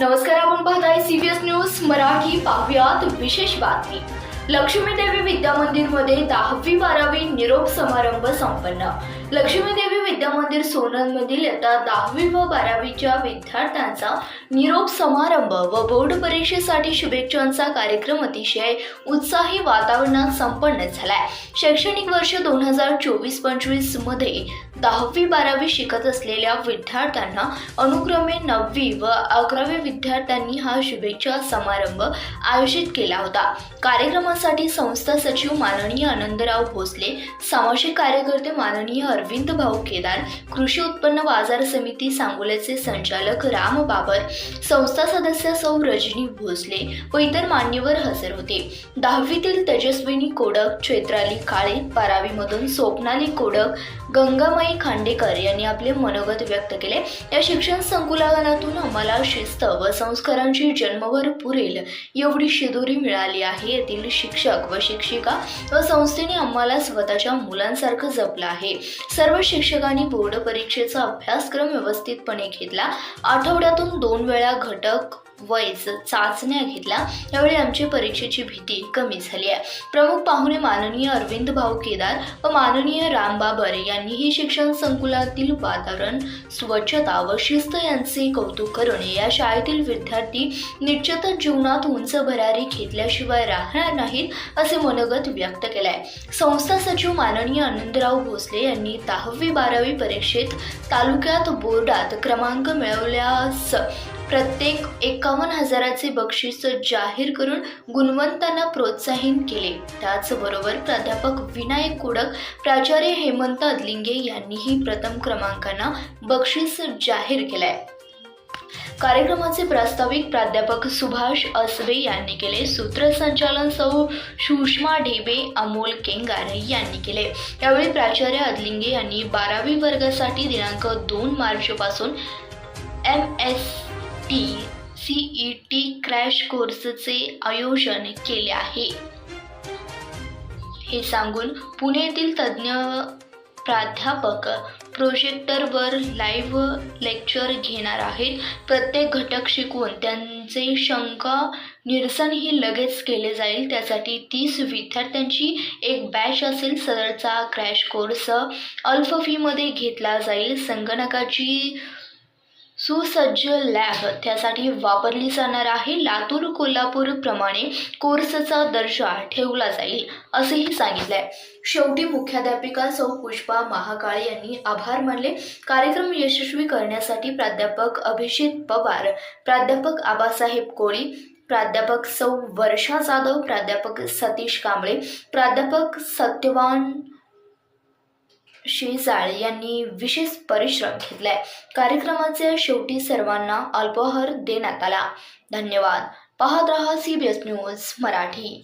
नमस्कार आपण पाहताय सीबीएस न्यूज मराठी पाहुयात विशेष बातमी. लक्ष्मीदेवी विद्या मंदिरमध्ये दहावी बारावी निरोप समारंभ संपन्न. लक्ष्मीदेवी विद्या मंदिर सोनल मधील इयत्ता दहावी व बारावीच्या विद्यार्थ्यांचा निरोप समारंभ व बोर्ड परीक्षेसाठी शुभेच्छांचा कार्यक्रम अतिशय उत्साही वातावरणात संपन्न झालाय. शैक्षणिक वर्ष दोन हजार चोवीस पंचवीसमध्ये दहावी बारावी शिकत असलेल्या विद्यार्थ्यांना अनुक्रमे नववी व अकरावी विद्यार्थ्यांनी हा शुभेच्छा समारंभ आयोजित केला होता. कार्यक्रमासाठी संस्था सचिव माननीय आनंदराव भोसले सामाजिक कार्यकर्ते माननीय अरविंद भाऊ केदार दरम्यान कृषी उत्पन्न बाजार समिती सांगोल्याचे संचालक राम बाबर संस्था सदस्य सौ रजनी भोसले व इतर मान्यवर हजर होते. दहावीतील तेजस्विनी कोडक क्षेत्राली काळे बारावीमधून स्वप्नाली कोडक गंगामाई खांडेकर यांनी आपले मनोगत व्यक्त केले. या शिक्षण संकुलातून आम्हाला शिस्त व संस्कारांची जन्मभर पुरेल एवढी शिदोरी मिळाली आहे येथील शिक्षक व शिक्षिका व संस्थेने आम्हाला स्वतःच्या मुलांसारखं जपलं आहे. सर्व शिक्षकांनी बोर्ड परीक्षेचा अभ्यासक्रम व्यवस्थितपणे घेतला. आठवड्यातून दोन वेळा घटक वैज चाचण्या घेतल्या यावेळी आमची परीक्षेची भीती कमी झाली आहे. प्रमुख पाहुणे माननीय अरविंद भाऊ केदार व माननीय राम बाबर यांनीही शिक्षण संकुलातील वातावरण स्वच्छता व शिस्त यांचे कौतुक करून या शाळेतील विद्यार्थी निश्चितच जीवनात उंच भरारी घेतल्याशिवाय राहणार नाहीत असे मनोगत व्यक्त केलंय. संस्था सचिव माननीय आनंदराव भोसले यांनी दहावी बारावी परीक्षेत तालुक्यात बोर्डात क्रमांक मिळवल्यास प्रत्येक एकावन्न हजाराचे बक्षीस जाहीर करून गुणवंतांना प्रोत्साहित केले. त्याचबरोबर प्राध्यापक विनायक कुडक प्राचार्य हेमंत अदलिंगे यांनीही प्रथम क्रमांकांना बक्षीस जाहीर केलंय. कार्यक्रमाचे प्रास्ताविक प्राध्यापक सुभाष असबे यांनी केले. सूत्रसंचालन सौ सुषमा ढेबे अमोल केंगार यांनी केले. यावेळी प्राचार्य अदलिंगे यांनी बारावी वर्गासाठी दिनांक दोन मार्चपासून M S T C E T crash कोर्सचे आयोजन केले आहे. हे सांगून पुण्यातील तज्ज्ञ प्राध्यापक प्रोजेक्टरवर लाईव्ह लेक्चर घेणार आहेत. प्रत्येक घटक शिकवून त्यांचे शंका निरसन ही लगेच केले जाईल. त्यासाठी तीस विद्यार्थ्यांची एक बॅच असेल. सदरचा क्रॅश कोर्स अल्फ फीमध्ये घेतला जाईल. संगणकाची सुसज्ज लॅब. त्यासाठी वापरली जाणार आहे लातूर कोल्हापूर प्रमाणे कोर्सचा दर्जा ठेवला जाईल असेही सांगितलंय. शेवटी मुख्याध्यापिका सौ. पुष्पा महाकाळे यांनी आभार मानले. कार्यक्रम यशस्वी करण्यासाठी प्राध्यापक अभिजित पवार प्राध्यापक आबासाहेब कोळी प्राध्यापक सौ. वर्षा जाधव प्राध्यापक सतीश कांबळे प्राध्यापक सत्यवान शेजाळ यांनी विशेष परिश्रम घेतलाय. कार्यक्रमाच्या शेवटी सर्वांना अल्पहार देण्यात आला. धन्यवाद. पाहत रहा एस न्यूज मराठी.